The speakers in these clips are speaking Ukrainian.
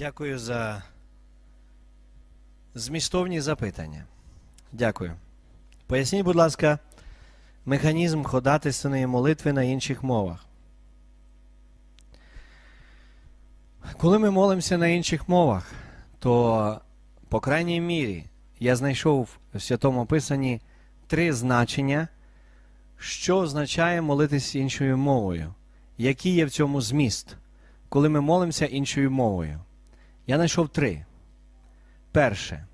Дякую за змістовні запитання. Дякую. Поясніть, будь ласка, механізм ходатайственної молитви на інших мовах. Коли ми молимося на інших мовах, то, по крайній мірі, я знайшов в Святому Писанні три значення, що означає молитись іншою мовою, який є в цьому зміст, коли ми молимося іншою мовою. Я знайшов три. Перше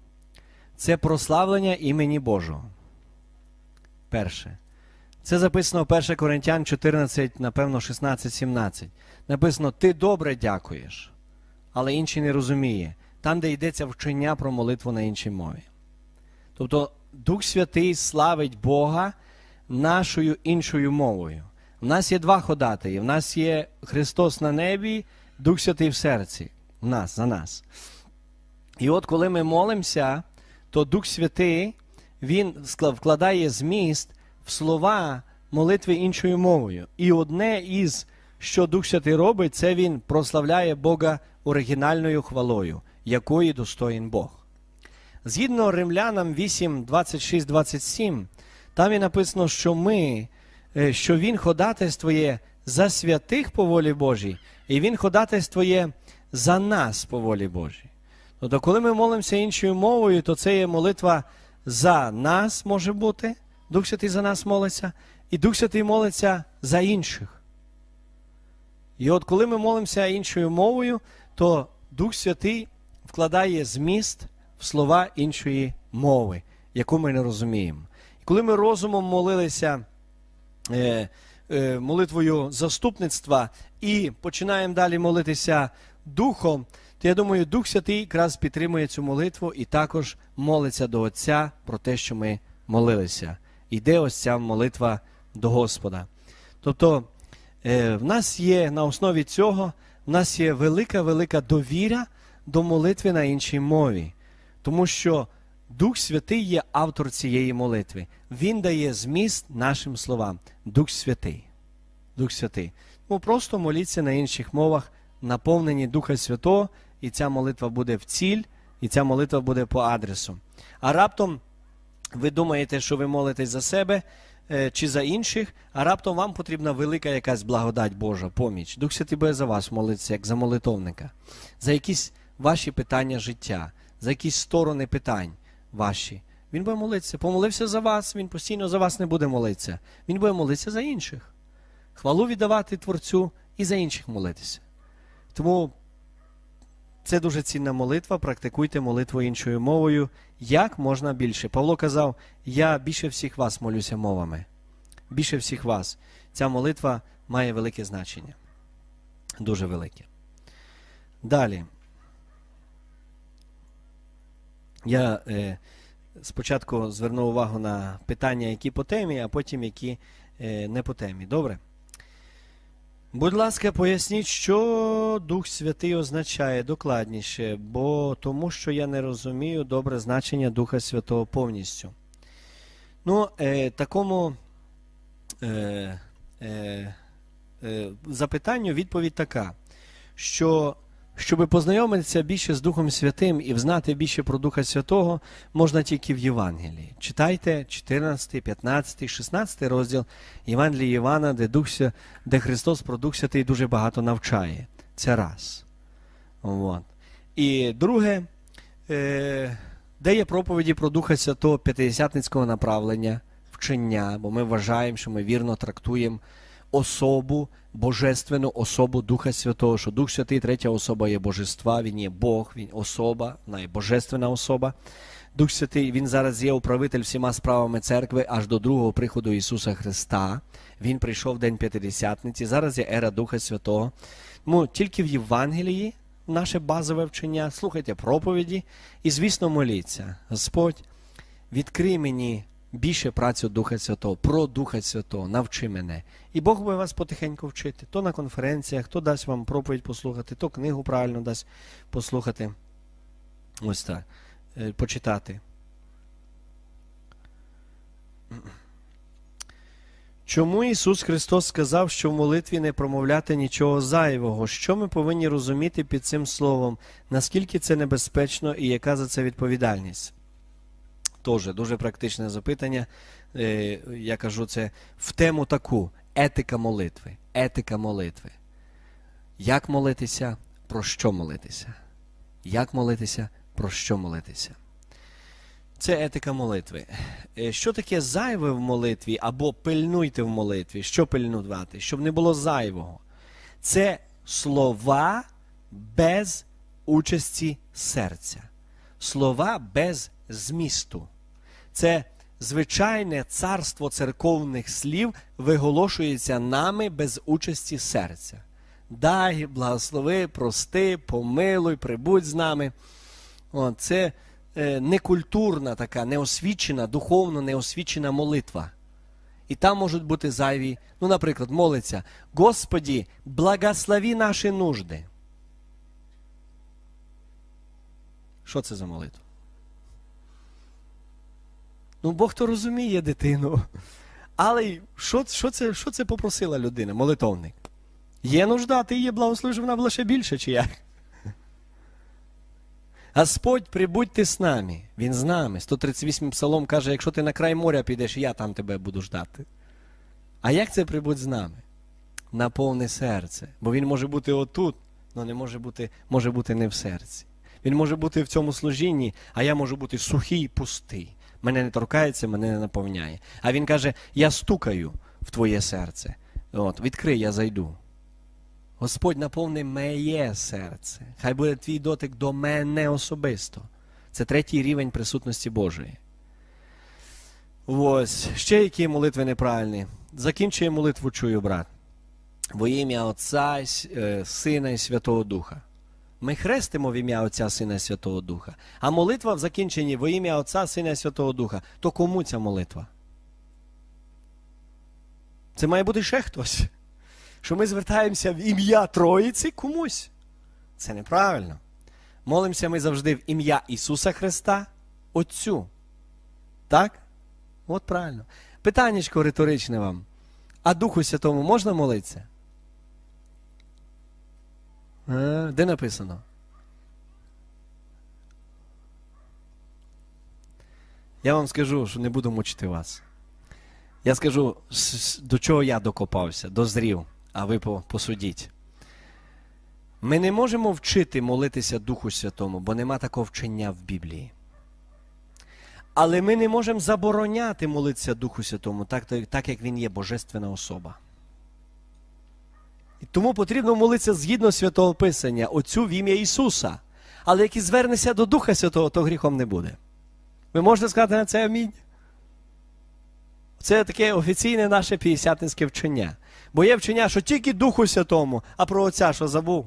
це прославлення імені Божого. Перше. Це записано в 1 Коринтян 14, напевно, 16-17. Написано: Ти добре дякуєш, але інший не розуміє. Там, де йдеться вчення про молитву на іншій мові. Тобто Дух Святий славить Бога нашою іншою мовою. У нас є два ходатаї. В нас є Христос на небі, Дух Святий в серці. Нас, за нас. І от коли ми молимося, то Дух Святий Він вкладає зміст в слова молитви іншою мовою. І одне із, що Дух Святий робить, це Він прославляє Бога оригінальною хвалою, якої достоїн Бог. Згідно римлянам 8, 26, 27, там і написано, що ми, що Він ходатайствує за святих по волі Божій, і Він ходатайствує за нас по волі Божій. Тобто, коли ми молимося іншою мовою, то це є молитва за нас може бути. Дух Святий за нас молиться, і Дух Святий молиться за інших. І от коли ми молимося іншою мовою, то Дух Святий вкладає зміст в слова іншої мови, яку ми не розуміємо. І коли ми розумом молилися е, е, молитвою заступництва і починаємо далі молитися духом, то я думаю, Дух Святий якраз підтримує цю молитву і також молиться до Отця про те, що ми молилися. Іде ось ця молитва до Господа. Тобто е, в нас є на основі цього, в нас є велика-велика довіра до молитви на іншій мові. Тому що Дух Святий є автор цієї молитви. Він дає зміст нашим словам. Дух Святий. Дух Святий. Тому просто моліться на інших мовах, наповнені Духа Святого, і ця молитва буде в ціль, і ця молитва буде по адресу. А раптом ви думаєте, що ви молитесь за себе е, чи за інших, а раптом вам потрібна велика якась благодать Божа, поміч. Дух Святий буде за вас молитися, як за молитовника, за якісь ваші питання життя, за якісь сторони питань ваші. Він буде молитися. Помолився за вас, він постійно за вас не буде молитися. Він буде молитися за інших. Хвалу віддавати Творцю і за інших молитися. Тому це дуже цінна молитва. Практикуйте молитву іншою мовою. Як можна більше? Павло казав: Я більше всіх вас молюся мовами. Більше всіх вас. Ця молитва має велике значення. Дуже велике. Далі. Я е, спочатку зверну увагу на питання, які по темі, а потім які е, не по темі. Добре? Будь ласка, поясніть, що Дух Святий означає докладніше, бо тому що я не розумію добре значення Духа Святого повністю. Ну, е, такому е, е, е, запитанню відповідь така, що щоб познайомитися більше з Духом Святим і взнати більше про Духа Святого, можна тільки в Євангелії. Читайте 14, 15, 16 розділ Євангелії Івана, де Дух, де Христос про Дух Святий дуже багато навчає. Це раз. От. І друге, е, де є проповіді про Духа Святого п'ятидесятницького направлення, вчення, бо ми вважаємо, що ми вірно трактуємо особу, божественну особу Духа Святого, що Дух Святий, третя особа є Божества, Він є Бог, Він особа, вона є божественна особа. Дух Святий, Він зараз є управитель всіма справами церкви аж до другого приходу Ісуса Христа. Він прийшов в День П'ятидесятниці. Зараз є ера Духа Святого. Тому тільки в Євангелії наше базове вчення, слухайте проповіді і, звісно, моліться. Господь, відкрий мені більше працю Духа Святого, про Духа Святого, навчи мене. І Бог буде вас потихеньку вчити. То на конференціях, то дасть вам проповідь послухати, то книгу правильно дасть послухати. Ось так. Почитати. Чому Ісус Христос сказав, що в молитві не промовляти нічого зайвого? Що ми повинні розуміти під цим словом? Наскільки це небезпечно і яка за це відповідальність? Тоже дуже практичне запитання. Е, Я кажу це в тему таку: етика молитви. Етика молитви. Як молитися, про що молитися? Як молитися, про що молитися? Це етика молитви. Е, Що таке зайве в молитві або пильнуйте в молитві? Що пильнувати? Щоб не було зайвого. Це слова без участі серця. Слова без змісту. Це звичайне царство церковних слів виголошується нами без участі серця. Дай, благослови, прости, помилуй, прибудь з нами. О, це е, некультурна така, неосвічена, духовно неосвічена молитва. І там можуть бути зайві, ну, наприклад, молиться: Господі, благослови наші нужди. Що це за молитва? Ну, Бог то розуміє дитину. Але що, що, це, що це попросила людина, молитовник? Є нужда, ти її благословиш, вона була більше, чи як? Господь, прибудьте з нами. Він з нами. 138 псалом каже, якщо ти на край моря підеш, я там тебе буду ждати. А як це прибудь з нами? На повне серце. Бо він може бути отут, але не може бути, може бути не в серці. Він може бути в цьому служінні, а я можу бути сухий пустий. Мене не торкається, мене не наповняє. А він каже: Я стукаю в твоє серце. От, відкрий, я зайду. Господь наповни моє серце. Хай буде твій дотик до мене особисто. Це третій рівень присутності Божої. Ось. Ще які молитви неправильні. Закінчує молитву, чую, брат. Во ім'я Отця, е, Сина і Святого Духа. Ми хрестимо в ім'я Отця, Сина і Святого Духа. А молитва в закінченні во ім'я Отця, Сина і Святого Духа. То кому ця молитва? Це має бути ще хтось. Що ми звертаємося в ім'я Троїці комусь. Це неправильно. Молимося ми завжди в ім'я Ісуса Христа, Отцю. Так? От правильно. Питаннячко риторичне вам. А Духу Святому можна молитися? А, де написано? Я вам скажу, що не буду мучити вас. Я скажу, до чого я докопався, дозрів, а ви посудіть. Ми не можемо вчити молитися Духу Святому, бо нема такого вчення в Біблії. Але ми не можемо забороняти молитися Духу Святому, так, так як Він є божественна особа. І тому потрібно молитися згідно Святого Писання, Отцю в ім'я Ісуса. Але як звернеться до Духа Святого, то гріхом не буде. Ви можете сказати на це амінь? Це таке офіційне наше п'ятдесятницьке вчення. Бо є вчення, що тільки Духу Святому, а про Отця що забув?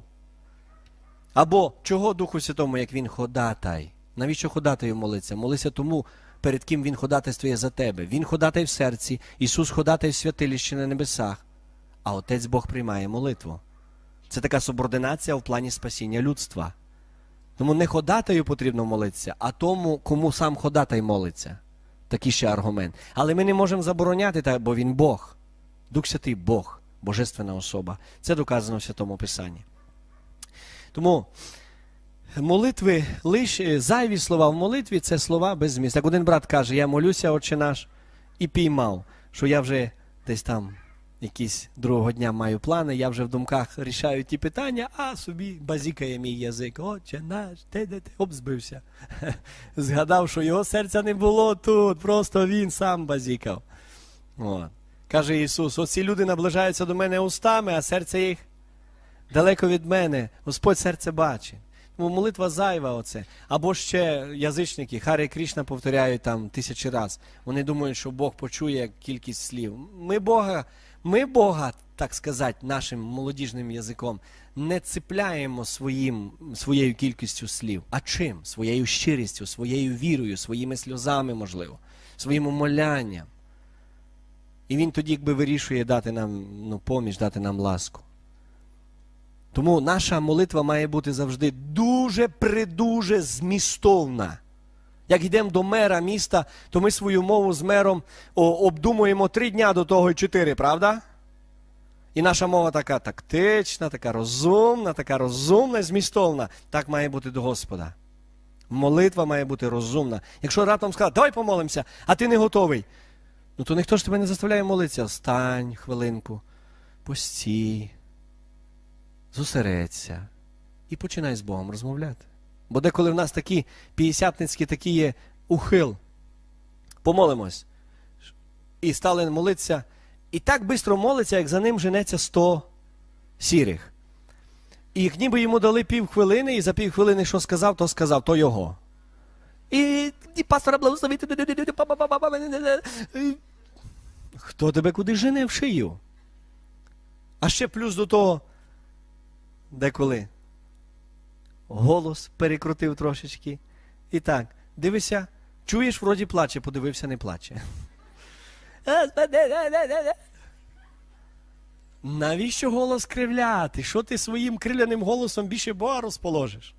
Або чого Духу Святому, як він ходатай? Навіщо ходатаю молиться? Молися тому, перед ким він ходатайствує за тебе. Він ходатай в серці, Ісус ходатай в святилищі на небесах, а Отець Бог приймає молитву. Це така субординація в плані спасіння людства. Тому не ходатаю потрібно молитися, а тому, кому сам ходатай молиться. Такий ще аргумент. Але ми не можемо забороняти, бо він Бог. Дух Святий Бог, Божественна особа. Це доказано в Святому Писанні. Тому молитви, лише зайві слова в молитві це слова без змісту. Як один брат каже, я молюся, отче наш, і піймав, що я вже десь там якісь другого дня маю плани, я вже в думках рішаю ті питання, а собі базікає мій язик. Отче наш, де де ти обзбився. Згадав, що його серця не було тут, просто він сам базікав. От. Каже Ісус: оці люди наближаються до мене устами, а серце їх далеко від мене. Господь серце бачить. Тому молитва зайва оце. Або ще язичники, Харі Крішна повторяють там тисячі раз. Вони думають, що Бог почує кількість слів. Ми Бога, ми Бога, так сказати, нашим молодіжним язиком не цепляємо своїм, своєю кількістю слів. А чим? Своєю щирістю, своєю вірою, своїми сльозами, можливо, своїм умолянням. І він тоді якби вирішує дати нам ну, поміч, дати нам ласку. Тому наша молитва має бути завжди дуже придуже змістовна. Як йдемо до мера міста, то ми свою мову з мером обдумуємо три дня до того і чотири, правда? І наша мова така тактична, така розумна, така розумна, змістовна. Так має бути до Господа. Молитва має бути розумна. Якщо раптом сказати, давай помолимося, а ти не готовий. Ну то ніхто ж тебе не заставляє молитися. Встань хвилинку, постій, зосередься і починай з Богом розмовляти. Бо деколи в нас такі п'ятдесятницькі такі є ухил. Помолимось. І стали молитися. І так швидко молиться, як за ним женеться сто сірих. І як ніби йому дали півхвилини, і за півхвилини, що сказав, то сказав, то його. І, і пастора благословити. Хто тебе куди жене в шию? А ще плюс до того, деколи голос перекрутив трошечки. І так, дивися, чуєш, вроді плаче, подивився, не плаче. Навіщо голос кривляти? Що ти своїм криляним голосом більше Бога розположиш?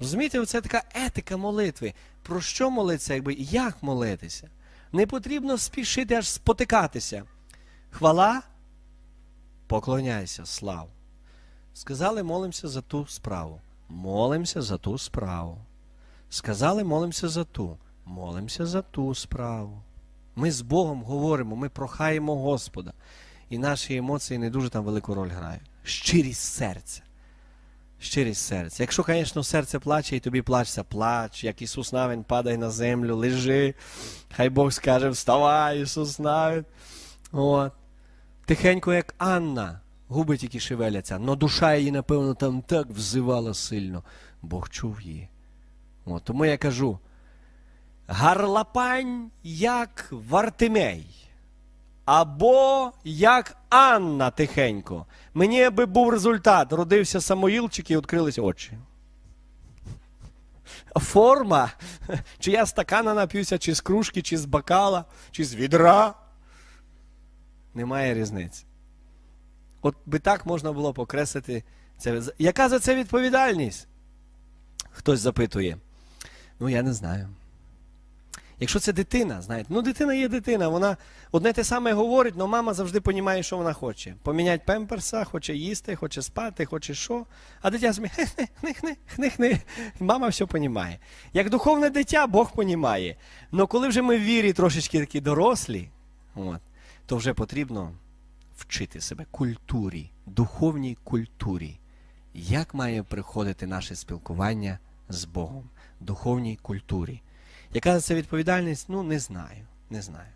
Розумієте, це така етика молитви. Про що молитися, якби як молитися? Не потрібно спішити аж спотикатися. Хвала, поклоняйся, слав. Сказали, молимося за ту справу. Молимося за ту справу. Сказали, молимося за ту. Молимося за ту справу. Ми з Богом говоримо, ми прохаємо Господа. І наші емоції не дуже там велику роль грають. Щирість серця. Щирість серця. Якщо, звісно, серце плаче і тобі плачеться, плач, як Ісус Навин падає на землю, лежи. Хай Бог скаже, вставай, Ісус Навин. От. Тихенько, як Анна, губи тільки шевеляться, но душа її, напевно, там так взивала сильно. Бог чув її. От. Тому я кажу: гарлапань, як Вартимей. Або як Анна тихенько. Мені би був результат. Родився Самоїлчик і відкрились очі. Форма, чи я стакана нап'юся, чи з кружки, чи з бокала, чи з відра. Немає різниці. От би так можна було покреслити це. Яка за це відповідальність? Хтось запитує. Ну, я не знаю. Якщо це дитина, знаєте, ну дитина є дитина, вона одне те саме говорить, але мама завжди розуміє, що вона хоче. Поміняти пемперса, хоче їсти, хоче спати, хоче що. А дитя хни-хни, хни-хни. Мама все розуміє. Як духовне дитя, Бог розуміє. Але коли вже ми в вірі трошечки такі дорослі, от, то вже потрібно вчити себе культурі, духовній культурі. Як має приходити наше спілкування з Богом, духовній культурі. Яка це відповідальність? Ну, не знаю. Не знаю.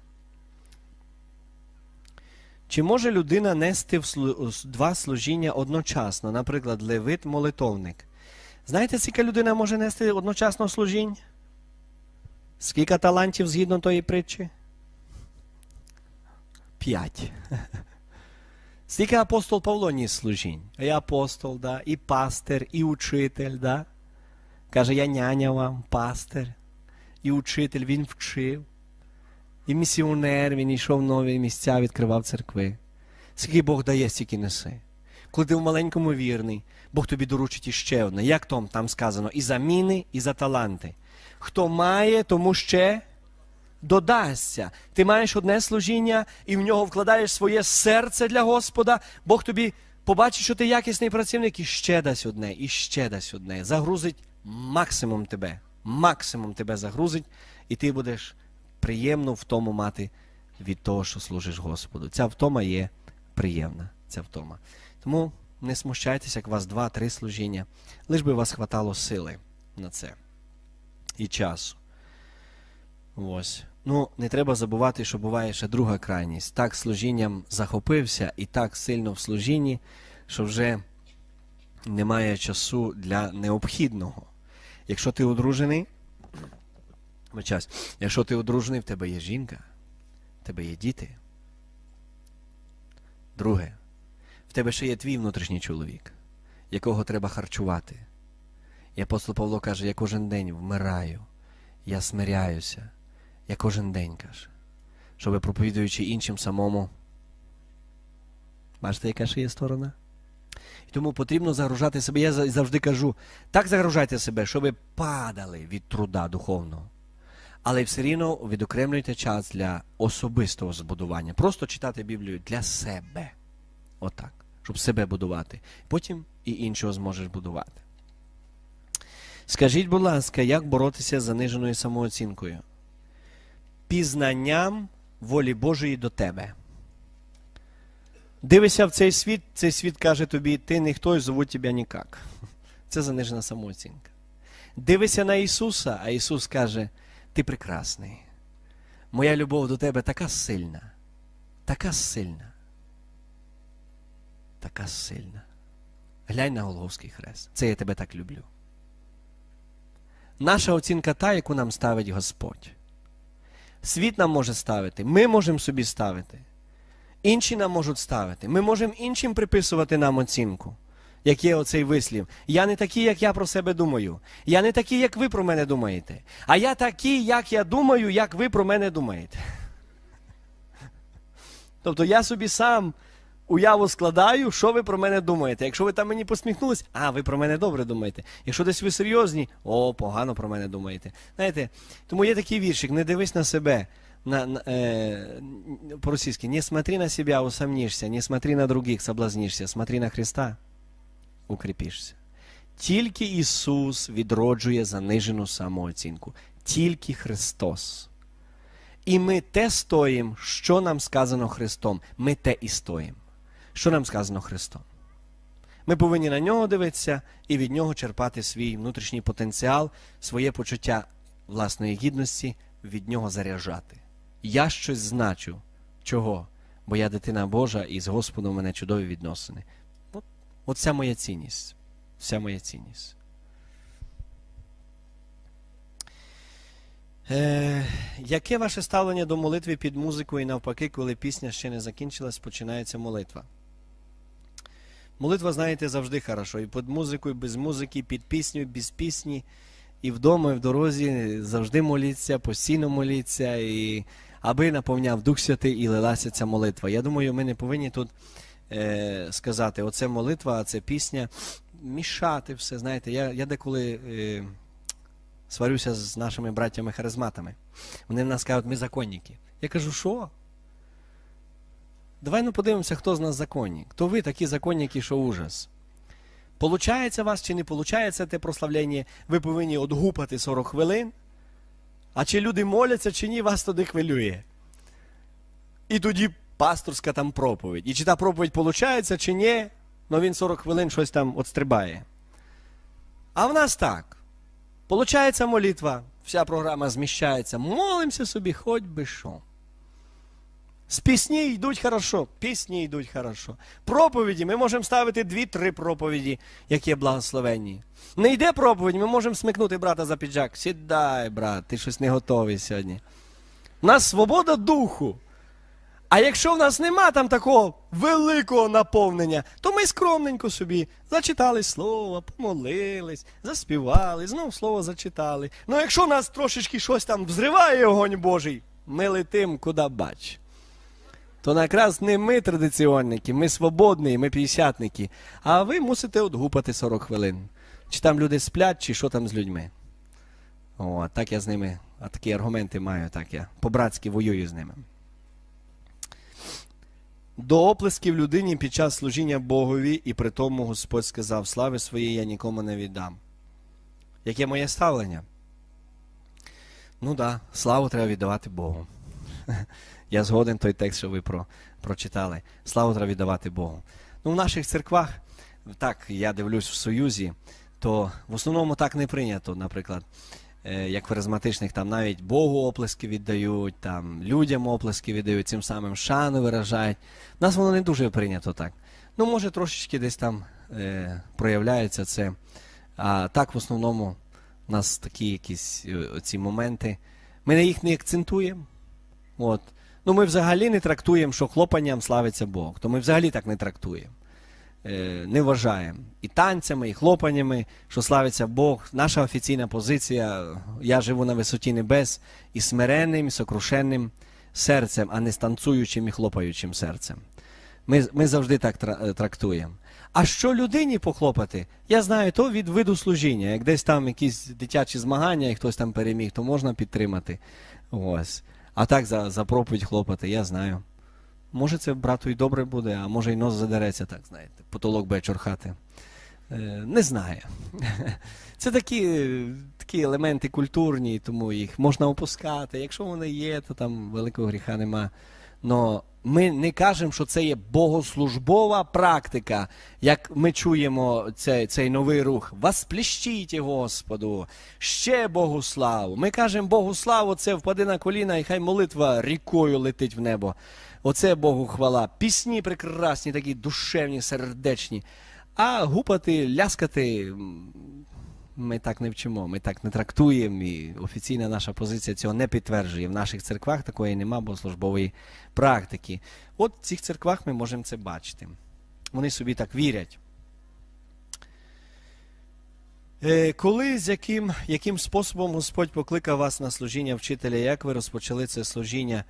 Чи може людина нести два служіння одночасно, наприклад, левит, молитовник? Знаєте, скільки людина може нести одночасно служінь? Скільки талантів згідно тої притчі? П'ять. Скільки апостол Павло ніс служінь? І апостол, да, і пастир, і учитель, да? Каже, я няня вам, пастир і учитель, він вчив, і місіонер, він йшов в нові місця, відкривав церкви. Скільки Бог дає, стільки неси. Коли ти в маленькому вірний, Бог тобі доручить іще одне. Як там, там сказано, і за міни, і за таланти. Хто має, тому ще додасться. Ти маєш одне служіння і в нього вкладаєш своє серце для Господа, Бог тобі побачить, що ти якісний працівник, і ще дасть одне, і ще дасть одне. Загрузить максимум тебе максимум тебе загрузить, і ти будеш приємно в тому мати від того, що служиш Господу. Ця втома є приємна. Ця втома. Тому не смущайтеся, як у вас два-три служіння, лиш би вас хватало сили на це і часу. Ось. Ну, не треба забувати, що буває ще друга крайність. Так служінням захопився і так сильно в служінні, що вже немає часу для необхідного. Якщо ти одружений, якщо ти одружений, в тебе є жінка, в тебе є діти. Друге, в тебе ще є твій внутрішній чоловік, якого треба харчувати. І апостол Павло каже, я кожен день вмираю, я смиряюся, я кожен день каже, щоб проповідуючи іншим самому. Бачите, яка ще є сторона? І тому потрібно загружати себе. Я завжди кажу, так загружайте себе, щоб ви падали від труда духовного. Але все рівно відокремлюйте час для особистого збудування. Просто читати Біблію для себе. Отак. Щоб себе будувати. Потім і іншого зможеш будувати. Скажіть, будь ласка, як боротися з заниженою самооцінкою? Пізнанням волі Божої до тебе. Дивишся в цей світ, цей світ каже тобі, ти ніхто і зовуть тебе ніяк. Це занижена самооцінка. Дивишся на Ісуса, а Ісус каже, ти прекрасний. Моя любов до тебе така сильна, така сильна, така сильна. Глянь на Голговський хрест. Це я тебе так люблю. Наша оцінка та, яку нам ставить Господь. Світ нам може ставити, ми можемо собі ставити. Інші нам можуть ставити. Ми можемо іншим приписувати нам оцінку, як є оцей вислів. Я не такий, як я про себе думаю. Я не такий, як ви про мене думаєте. А я такий, як я думаю, як ви про мене думаєте. Тобто я собі сам уяву складаю, що ви про мене думаєте. Якщо ви там мені посміхнулись, а ви про мене добре думаєте. Якщо десь ви серйозні, о, погано про мене думаєте. Знаєте, тому є такий віршик, не дивись на себе. На, на, э, по-російськи, не смотри на себя, усомнишься, не смотри на других, соблазнишься, смотри на Христа, укріпишся. Тільки Ісус відроджує занижену самооцінку. Тільки Христос. І ми те стоїмо, що нам сказано Христом. Ми те і стоїмо. Що нам сказано Христом? Ми повинні на нього дивитися і від нього черпати свій внутрішній потенціал, своє почуття власної гідності, від нього заряджати. Я щось значу. Чого? Бо я дитина Божа і з Господом у мене чудові відносини. От, от вся моя цінність. Вся моя цінність. Е, яке ваше ставлення до молитви під музику і навпаки, коли пісня ще не закінчилась, починається молитва? Молитва, знаєте, завжди хорошо. І під музикою, без музики, під пісню, без пісні. І вдома, і в дорозі завжди моліться, постійно моліться, і аби наповняв Дух Святий і лилася ця молитва. Я думаю, ми не повинні тут е, сказати, оце молитва, а це пісня. Мішати все. Знаєте, я, я деколи е, сварюся з нашими братями-харизматами. Вони в нас кажуть, ми законники. Я кажу, що? Давай ну подивимося, хто з нас законник. Хто ви такі законники, що ужас. Получається вас чи не получається те прославлення, ви повинні одгупати 40 хвилин. А чи люди моляться, чи ні, вас туди хвилює. І тоді пасторська там проповідь. І чи та проповідь получається, чи ні, ну він 40 хвилин щось там отстрибає. А в нас так. Получається молитва, вся програма зміщається. Молимося собі, хоч би що. З пісні йдуть хорошо, пісні йдуть хорошо. Проповіді ми можемо ставити дві-три проповіді, які благословенні. Не йде проповідь, ми можемо смикнути брата за піджак. Сідай, брат, ти щось не готовий сьогодні. У нас свобода духу. А якщо в нас нема там такого великого наповнення, то ми скромненько собі зачитали слово, помолились, заспівали, знов слово зачитали. Ну якщо нас трошечки щось там взриває огонь Божий, ми летим куди бач. То якраз не ми традиціонники, ми свободні, ми п'ятдесятники. А ви мусите отгупати 40 хвилин. Чи там люди сплять, чи що там з людьми. О, так я з ними, а такі аргументи маю, так я по-братськи воюю з ними. До оплесків людині під час служіння Богові, і при тому Господь сказав: слави своєї я нікому не віддам. Яке моє ставлення? Ну так, да, славу треба віддавати Богу. Я згоден той текст, що ви про, прочитали. Славу треба віддавати Богу. Ну, в наших церквах, так, я дивлюсь в Союзі, то в основному так не прийнято, наприклад, е, як харизматичних, там навіть Богу оплески віддають, там людям оплески віддають, цим самим шану виражають. У нас воно не дуже прийнято так. Ну, може, трошечки десь там е, проявляється це. А так, в основному, у нас такі якісь е, ці моменти. Ми їх не акцентуємо. От. Ну, ми взагалі не трактуємо, що хлопанням славиться Бог. То ми взагалі так не трактуємо. Е, не вважаємо. І танцями, і хлопаннями, що славиться Бог. Наша офіційна позиція, я живу на висоті небес і смиренним, і сокрушенним серцем, а не станцуючим і хлопаючим серцем. Ми, ми завжди так трактуємо. А що людині похлопати? Я знаю, то від виду служіння. Як десь там якісь дитячі змагання, і хтось там переміг, то можна підтримати. Ось. А так за, за проповідь хлопати, я знаю. Може, це брату і добре буде, а може й нос задереться, так знаєте, потолок буде чорхати. Е, не знаю. Це такі, такі елементи культурні, тому їх можна опускати. Якщо вони є, то там великого гріха нема. Но ми не кажемо, що це є богослужбова практика, як ми чуємо цей, цей новий рух. Воспліщіть Господу, ще Богу славу. Ми кажемо Богу славу, це впади на коліна, і хай молитва рікою летить в небо. Оце Богу хвала. Пісні прекрасні, такі душевні, сердечні. А гупати, ляскати. Ми так не вчимо, ми так не трактуємо, і офіційна наша позиція цього не підтверджує. В наших церквах такої нема богослужбової практики. От в цих церквах ми можемо це бачити. Вони собі так вірять. Е, Коли з яким, яким способом Господь покликав вас на служіння вчителя, як ви розпочали це служіння?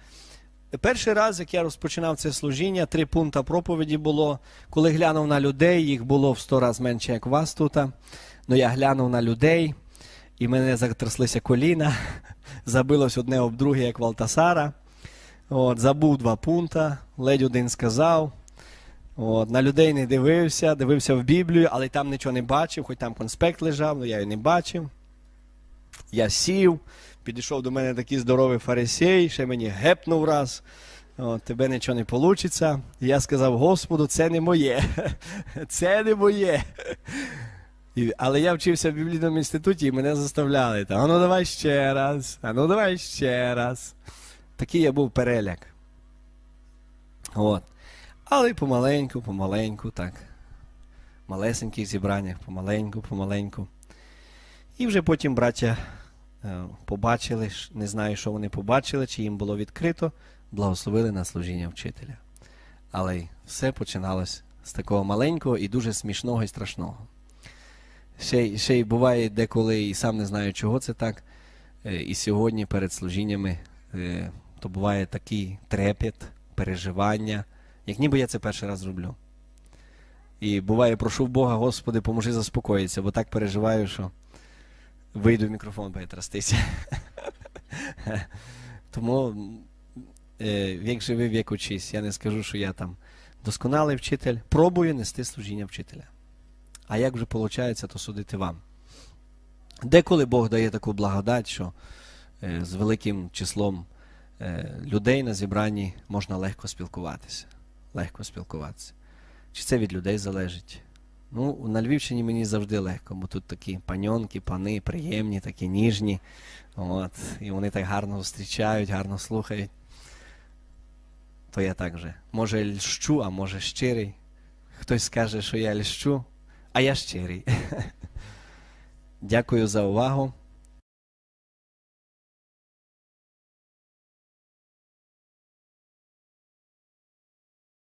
Перший раз, як я розпочинав це служіння, три пункти проповіді було. Коли глянув на людей, їх було в сто разів менше, як вас тут. Ну я глянув на людей, і мене затряслися коліна, забилось одне об друге, як Валтасара. От, забув два пункта, ледь один сказав. От, на людей не дивився, дивився в Біблію, але там нічого не бачив, хоч там конспект лежав, але я його не бачив. Я сів, підійшов до мене такий здоровий фарисей, ще мені гепнув раз. От, тебе нічого не вийде. Я сказав, Господу, це не моє. Це не моє. Але я вчився в біблійному інституті і мене заставляли. Та, ну давай ще раз, а ну давай ще раз. Такий я був переляк. От. Але помаленьку, помаленьку, так. Малесеньких зібраннях, помаленьку, помаленьку. І вже потім браття е, побачили, не знаю, що вони побачили, чи їм було відкрито, благословили на служіння вчителя. Але все починалось з такого маленького і дуже смішного і страшного. Ще, ще й буває деколи, і сам не знаю, чого це так. е, І сьогодні перед служіннями е, то буває такий трепет, переживання, як ніби я це перший раз роблю. І буває, прошу Бога, Господи, поможи заспокоїтися, бо так переживаю, що вийду в мікрофон, буде трястися. Тому м, е, вік живи, вік учись. Я не скажу, що я там досконалий вчитель. Пробую нести служіння вчителя. А як вже виходить, то судити вам. Деколи Бог дає таку благодать, що е, з великим числом е, людей на зібранні можна легко спілкуватися. Легко спілкуватися. Чи це від людей залежить? Ну, на Львівщині мені завжди легко, бо тут такі паньонки, пани, приємні, такі ніжні. От, і вони так гарно зустрічають, гарно слухають. То я так же. Може льщу, а може щирий. Хтось скаже, що я льщу, а я щирий. Дякую за увагу.